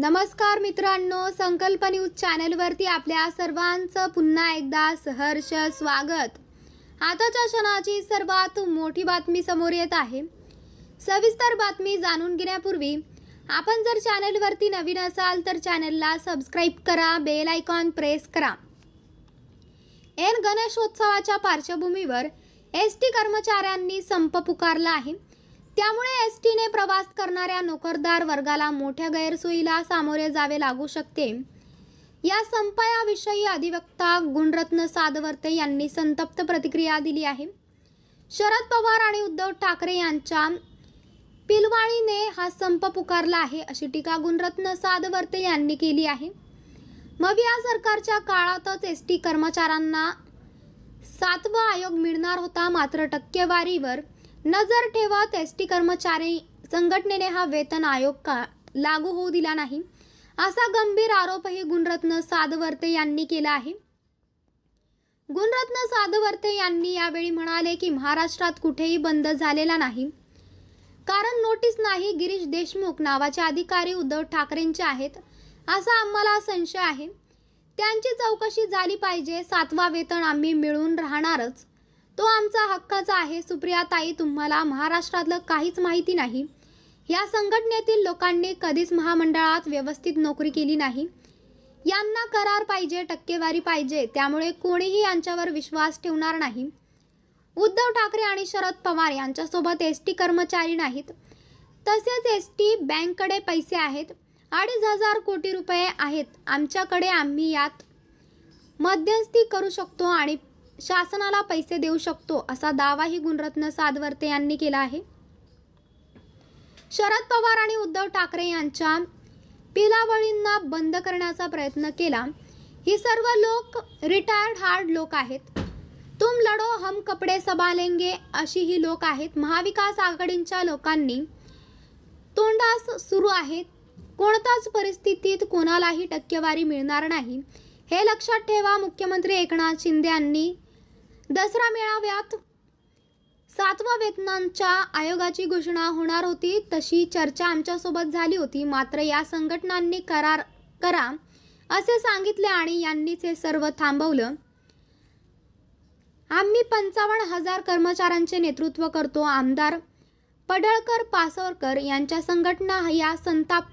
नमस्कार मित्रांनो संकल्प न्यूज चॅनलवरती आपल्या सर्वांचं पुन्हा एकदा सहर्ष स्वागत. आताच्या क्षणाची सर्वात मोठी बातमी समोर येत आहे. सविस्तर बातमी जाणून घेण्यापूर्वी आपण जर चॅनलवरती नवीन असाल तर चॅनलला सबस्क्राईब करा बेल आयकॉन प्रेस करा. एन गणेशोत्सवाच्या पार्श्वभूमीवर एस टी कर्मचाऱ्यांनी संप पुकारला आहे. त्यामुळे एस टीने प्रवास करणाऱ्या नोकरदार वर्गाला मोठ्या गैरसोयीला सामोरे जावे लागू शकते. या संपायाविषयी अधिवक्ता गुणरत्न सादवर्ते यांनी संतप्त प्रतिक्रिया दिली आहे. शरद पवार आणि उद्धव ठाकरे यांच्या पिलवाळीने हा संप पुकारला आहे अशी टीका गुणरत्न सादवर्ते यांनी केली आहे. मग या सरकारच्या काळातच एस टी कर्मचाऱ्यांना सातवा आयोग मिळणार होता मात्र टक्केवारीवर नजर ठेवत एस टी कर्मचारी संघटनेने हा वेतन आयोग का लागू होऊ दिला नाही? असा गंभीर आरोपही गुणरत्न सादवर्ते यांनी केला आहे. गुणरत्न सादवर्ते यांनी यावेळी म्हणाले की महाराष्ट्रात कुठेही बंद झालेला नाही. कारण नोटीस नाही गिरीश देशमुख नावाचे अधिकारी उद्धव ठाकरेंचे आहेत असा आम्हाला संशय आहे. त्यांची चौकशी झाली पाहिजे सातवा वेतन आम्ही मिळून राहणारच. तो आमचा हक्काचा आहे. सुप्रियाताई तुम्हाला महाराष्ट्रातलं काहीच माहिती नाही. या संघटनेतील लोकांनी कधीच महामंडळात व्यवस्थित नोकरी केली नाही. यांना करार पाहिजे टक्केवारी पाहिजे त्यामुळे कोणीही यांच्यावर विश्वास ठेवणार नाही. उद्धव ठाकरे आणि शरद पवार यांच्यासोबत एस टी कर्मचारी नाहीत. तसेच एस टी बँककडे पैसे आहेत. अडीच हजार कोटी रुपये आहेत. आमच्याकडे आम्ही यात मध्यस्थी करू शकतो आणि शासनाला पैसे देऊ शकतो असा दावाही गुणरत्न सादवर्ते यांनी केला आहे. शरद पवार आणि उद्धव ठाकरे यांच्या पिलावळींना बंद करण्याचा प्रयत्न केला. ही सर्व लोक रिटायर्ड हार्ड लोक आहेत. तुम लढो हम कपडे संभालेंगे अशी ही लोक आहेत. महाविकास आघाडींच्या लोकांनी तोंडास सुरू आहेत कोणत्याच परिस्थितीत कोणालाही टक्केवारी मिळणार नाही. हे लक्षात ठेवा मुख्यमंत्री एकनाथ शिंदे यांनी दसरा मेळाव्यात सातवा वेतनांच्या आयोगाची घोषणा होणार होती. तशी चर्चा आमच्यासोबत झाली होती. मात्र या संघटनांनी करार करा असे सांगितले आणि यांनीच हे सर्व थांबवलं. आम्ही पंचावन्न हजार कर्मचाऱ्यांचे नेतृत्व करतो. आमदार पडळकर पासवरकर यांच्या संघटना या संताप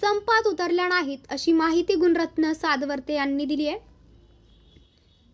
संपात उतरल्या नाहीत अशी माहिती गुणरत्न सादवर्ते यांनी दिली आहे.